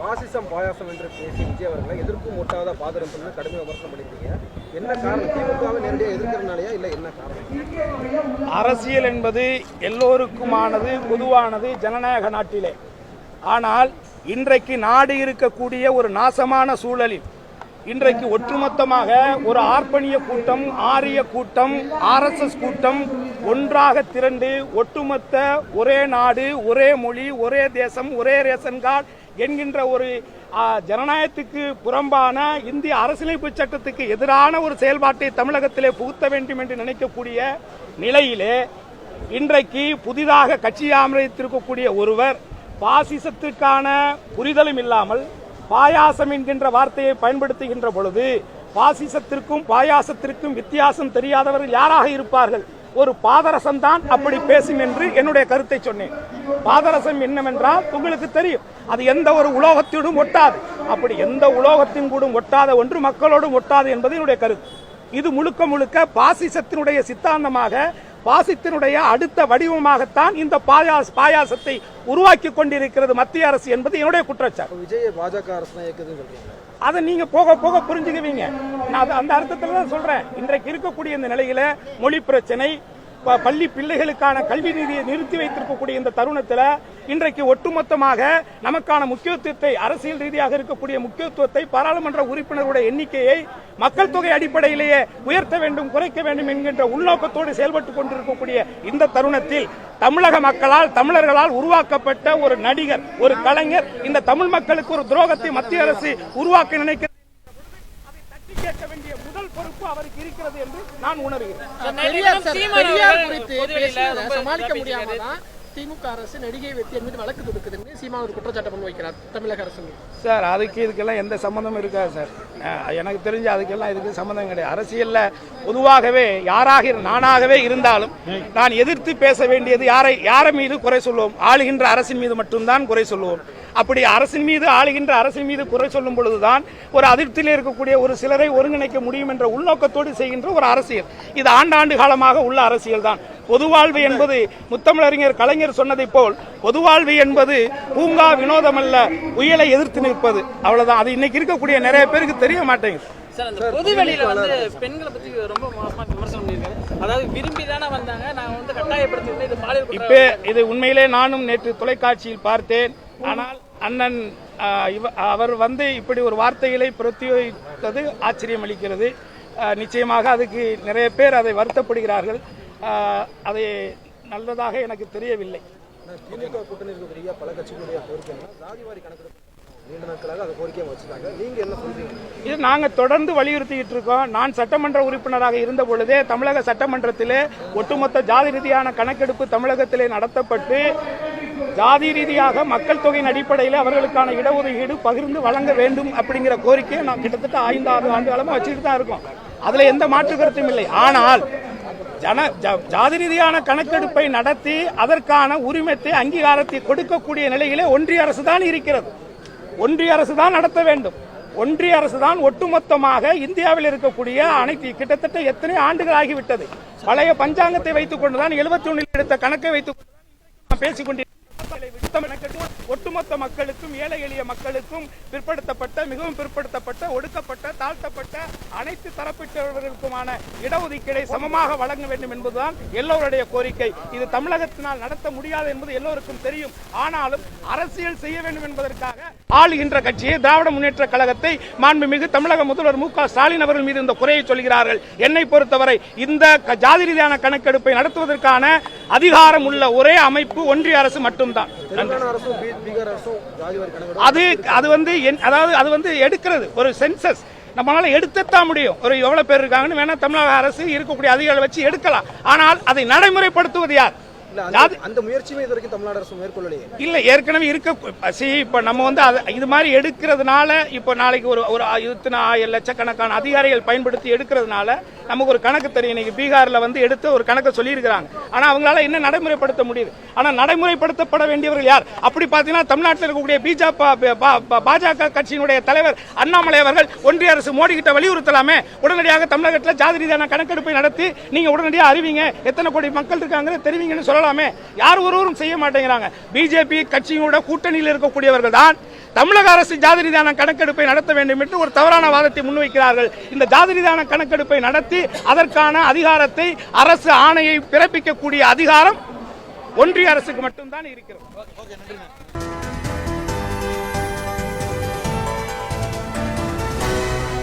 பாசிசம் பாயாசம் என்று பேசி விஜய் அவர்களை எதிர்க்கும் ஒட்டாத பாதரம் பண்ணி கடுமையாக விமர்சனம் பண்ணியிருக்கீங்க. என்ன காரணம்? திமுகவை நேரடியாக எதிர்க்கிறனாலயா இல்லை என்ன காரணம்? அரசியல் என்பது எல்லோருக்குமானது பொதுவானது ஜனநாயக நாட்டிலே. ஆனால் இன்றைக்கு நாடு இருக்கக்கூடிய ஒரு நாசமான சூழலில் இன்றைக்கு ஒட்டுமொத்தமாக ஒரு ஆர்ப்பணிய கூட்டம் ஆரிய கூட்டம் ஆர்எஸ்எஸ் கூட்டம் ஒன்றாக திரண்டு ஒட்டுமொத்த ஒரே நாடு ஒரே மொழி ஒரே தேசம் ஒரே ரேஷன் கார்டு என்கின்ற ஒரு ஜனநாயகத்துக்கு புறம்பான இந்திய அரசியலமைப்பு சட்டத்துக்கு எதிரான ஒரு செயல்பாட்டை தமிழகத்திலே புகுத்த வேண்டும் என்று நினைக்கக்கூடிய நிலையிலே இன்றைக்கு புதிதாக கட்சி ஆமரித்திருக்கக்கூடிய ஒருவர் பாசிசத்திற்கான புரிதலும் இல்லாமல் பாயாசம் என்கின்ற வார்த்தையை பயன்படுத்துகின்ற பொழுது பாசிசத்திற்கும் பாயாசத்திற்கும் வித்தியாசம் தெரியாதவர்கள் யாராக இருப்பார்கள்? ஒரு பாதரசம் தான் அப்படி பேசும் என்று என்னுடைய கருத்தை சொன்னேன். பாதரசம் என்னவென்றால் உங்களுக்கு தெரியும். அது எந்த ஒரு உலோகத்திடும் ஒட்டாது. அப்படி எந்த உலோகத்தின் கூடும் ஒட்டாத ஒன்று மக்களோடும் ஒட்டாது என்பது என்னுடைய கருத்து. இது முழுக்க முழுக்க பாசிசத்தினுடைய சித்தாந்தமாக பாசித்தினுடைய அடுத்த வடிவமாகத்தான் இந்த பாயாச பாயாசத்தை உருவாக்கி கொண்டிருக்கிறது மத்திய அரசு என்பது என்னுடைய குற்றச்சாட்டு. விஜய் பாஜக அரசு அதை நீங்க போக போக புரிஞ்சுக்குவீங்க. நான் அந்த அர்த்தத்துல தான் சொல்றேன். இன்றைக்கு இருக்கக்கூடிய இந்த நிலையில மொழி பிரச்சனை பள்ளி பிள்ளைகளுக்கான கல்வி நிதியை நிறுத்தி வைத்திருக்கக்கூடிய இந்த தருணத்தில் இன்றைக்கு ஒட்டுமொத்தமாக நமக்கான முக்கியத்துவத்தை அரசியல் ரீதியாக இருக்கக்கூடிய முக்கியத்துவத்தை பாராளுமன்ற உறுப்பினருடைய எண்ணிக்கையை மக்கள் தொகை அடிப்படையிலேயே உயர்த்த வேண்டும் குறைக்க வேண்டும் என்கின்ற உள்நோக்கத்தோடு செயல்பட்டுக் கொண்டிருக்கக்கூடிய இந்த தருணத்தில் தமிழக மக்களால் தமிழர்களால் உருவாக்கப்பட்ட ஒரு நடிகர் ஒரு கலைஞர் இந்த தமிழ் மக்களுக்கு ஒரு துரோகத்தை மத்திய அரசு உருவாக்க நினைக்கிறது. முதல் பொறுப்பு அவருக்கு இருக்கிறது என்று நான் உணர்கிறேன். திமுக அரசு நடிகை வெற்றி மீது வழக்கு தொடுக்குதுன்னு சீமான் ஒரு குற்றச்சாட்டு பண்ணி வைக்கிறார். தமிழக அரசு சார் அதுக்கு இதுக்கெல்லாம் எந்த சம்மந்தமும் இருக்காது சார். எனக்கு தெரிஞ்சு அதுக்கெல்லாம் இதுக்கு சம்மந்தம் கிடையாது. அரசியலில் பொதுவாகவே யாராக நானாகவே இருந்தாலும் நான் எதிர்த்து பேச வேண்டியது யாரை யாரை மீது குறை சொல்லுவோம் ஆளுகின்ற அரசின் மீது மட்டும்தான் குறை சொல்லுவோம் அப்படி அரசின் மீது ஆளுகின்ற அரசின் மீது குறை சொல்லும் பொழுதுதான் ஒரு அதிருப்தியில் இருக்கக்கூடிய ஒரு சிலரை ஒருங்கிணைக்க முடியும் என்ற உள்நோக்கத்தோடு செய்கின்ற ஒரு அரசியல். இது ஆண்டாண்டு காலமாக உள்ள அரசியல் தான் பொதுவாழ்வு என்பது முத்தமிழறிஞர் கலைஞர் சொன்னதைப் போல் பொதுவாழ்வு என்பது பூங்கா வினோதம் அல்ல புயலை எதிர்த்து நிற்பது. அவ்வளவுதான். அது இன்னைக்கு இருக்கக்கூடிய நிறைய பேருக்கு தெரிய மாட்டேங்குது. பொதுவெளியில வந்து பெண்களை பத்தி ரொம்ப மோசமா விமர்சனம் பண்ணியிருக்காரு. அதாவது விரும்பி தானே வந்தாங்க நாங்க வந்து கட்டாயப்படுத்தி இது பாலியல் இப்ப குற்றம் இது உண்மையிலே நானும் நேற்று தொலைக்காட்சியில் பார்த்தேன். ஆனால் அண்ணன் அவர் வந்து இப்படி ஒரு வார்த்தைகளை பிரத்தியோகித்தது ஆச்சரியம் அளிக்கிறது நிச்சயமாக அதுக்கு நிறைய பேர் அதை வருத்தப்படுகிறார்கள். அதை நல்லதாக எனக்கு தெரியவில்லை. திமுக கூட்டணி இருக்கக்கூடிய பல கட்சிகளுடைய கோரிக்கை ஜாதிவாரி கணக்கெடுப்பு இது நாங்கள் தொடர்ந்து வலியுறுத்திக்கிட்டு இருக்கோம். நான் சட்டமன்ற உறுப்பினராக இருந்த பொழுதே தமிழக சட்டமன்றத்திலே ஒட்டுமொத்த ஜாதி ரீதியான கணக்கெடுப்பு தமிழகத்திலே நடத்தப்பட்டு ஜாதி ரீதியாக மக்கள் தொகையின் அடிப்படையில் அவர்களுக்கான இடஒதுக்கீடு பகிர்ந்து வழங்க வேண்டும் அப்படிங்கிற கோரிக்கையை நான் கிட்டத்தட்ட ஐந்து ஆறு ஆண்டு காலமாக வச்சுட்டு தான் இருக்கோம். அதுல எந்த மாற்று கருத்தும் இல்லை. ஆனால் ஜன ஜ- ஜாதி ரீதியான கணக்கெடுப்பை நடத்தி அதற்கான உரிமத்தை அங்கீகாரத்தை கொடுக்கக்கூடிய நிலையிலே ஒன்றிய அரசு தான் இருக்கிறது. ஒன்றிய அரசு தான் நடத்த வேண்டும். ஒன்றிய அரசு தான் ஒட்டுமொத்தமாக இந்தியாவில் இருக்கக்கூடிய அனைத்து கிட்டத்தட்ட எத்தனை ஆண்டுகள் ஆகிவிட்டது? பழைய பஞ்சாங்கத்தை வைத்துக் கொண்டுதான் எழுபத்தி ஒன்றில் எடுத்த கணக்கை வைத்துக் கொண்டு பேசிக் ஒட்டுமொத்த மக்களுக்கும் ஏழை எளிய மக்களுக்கும் பிற்படுத்தப்பட்ட மிகவும் பிற்படுத்தப்பட்ட ஒடுக்கப்பட்ட தாழ்த்தப்பட்ட அனைத்து தரப்பிட்டவர்களுக்குமான இடஒதுக்கீடை சமமாக வழங்க வேண்டும் என்பதுதான் எல்லோருடைய கோரிக்கை. இது தமிழகத்தினால் நடத்த முடியாது என்பது எல்லோருக்கும் தெரியும். ஆனாலும் அரசியல் செய்ய வேண்டும் என்பதற்காக ஆளுகின்ற கட்சியை திராவிட முன்னேற்ற கழகத்தை மாண்புமிகு தமிழக முதல்வர் மு க ஸ்டாலின் அவர்கள் மீது இந்த குறையை சொல்கிறார்கள். என்னை பொறுத்தவரை இந்த ஜாதி ரீதியான கணக்கெடுப்பை நடத்துவதற்கான அதிகாரம் உள்ள ஒரே அமைப்பு ஒன்றிய அரசு மட்டும்தான். அது அது வந்து அதாவது அது வந்து எடுக்கிறது ஒரு சென்சஸ் நம்மளால எடுத்துத்தான் முடியும். ஒரு எவ்வளவு பேர் இருக்காங்கன்னு வேணா தமிழக அரசு இருக்கக்கூடிய அதிகாரிகளை வச்சு எடுக்கலாம். ஆனால் அதை நடைமுறைப்படுத்துவது யார்? அந்த- அந்த முயற்சியுமே இது வரைக்கும் தமிழ்நாடு அரசு மேற்கொள்ளலையே. இல்ல ஏற்கனவே இருக்க சி இப்ப நம்ம வந்து அது- இது மாதிரி எடுக்கிறதுனால இப்ப நாளைக்கு ஒரு ஒரு ஆயிரம் லட்சக்கணக்கான அதிகாரிகள் பயன்படுத்தி எடுக்கிறதுனால நமக்கு ஒரு கணக்கு தெரியும். இன்னைக்கு பீகார்ல வந்து எடுத்து ஒரு கணக்கை சொல்லியிருக்கிறாங்க. ஆனா அவங்களால என்ன நடைமுறைப்படுத்த முடியுது? ஆனா நடைமுறைப்படுத்தப்பட வேண்டியவர்கள் யார்? அப்படி பாத்தீங்கன்னா தமிழ்நாட்டில் இருக்கக்கூடிய பிஜேபி பாஜக கட்சியினுடைய தலைவர் அண்ணாமலை அவர்கள் ஒன்றிய அரசு மோடி கிட்ட வலியுறுத்தலாமே. உடனடியாக தமிழகத்தில் ஜாதி ரீதியான கணக்கெடுப்பை நடத்தி நீங்க உடனடியாக அறிவிங்க. எத்தனை கோடி மக்கள் இருக்காங்கன்னு தெரிவிங்கன்னு சொல்லலாமே. யார் ஒருவரும் செய்ய மாட்டேங்கிறாங்க. பிஜேபி கட்சியோட கூட்டணியில் இருக்கக்கூடியவர்கள் தான் தமிழக அரசு ஜாதி ரீதியான கணக்கெடுப்பை நடத்த வேண்டும் என்று ஒரு தவறான வாதத்தை முன்வைக்கிறார்கள். இந்த ஜாதி ரீதியான கணக்கெடுப்பை நடத்தி அதற்கான அதிகாரத்தை அரசு ஆணையை பிறப்பிக்கக்கூடிய அதிகாரம் ஒன்றிய அரசுக்கு மட்டும்தான் இருக்கிறது.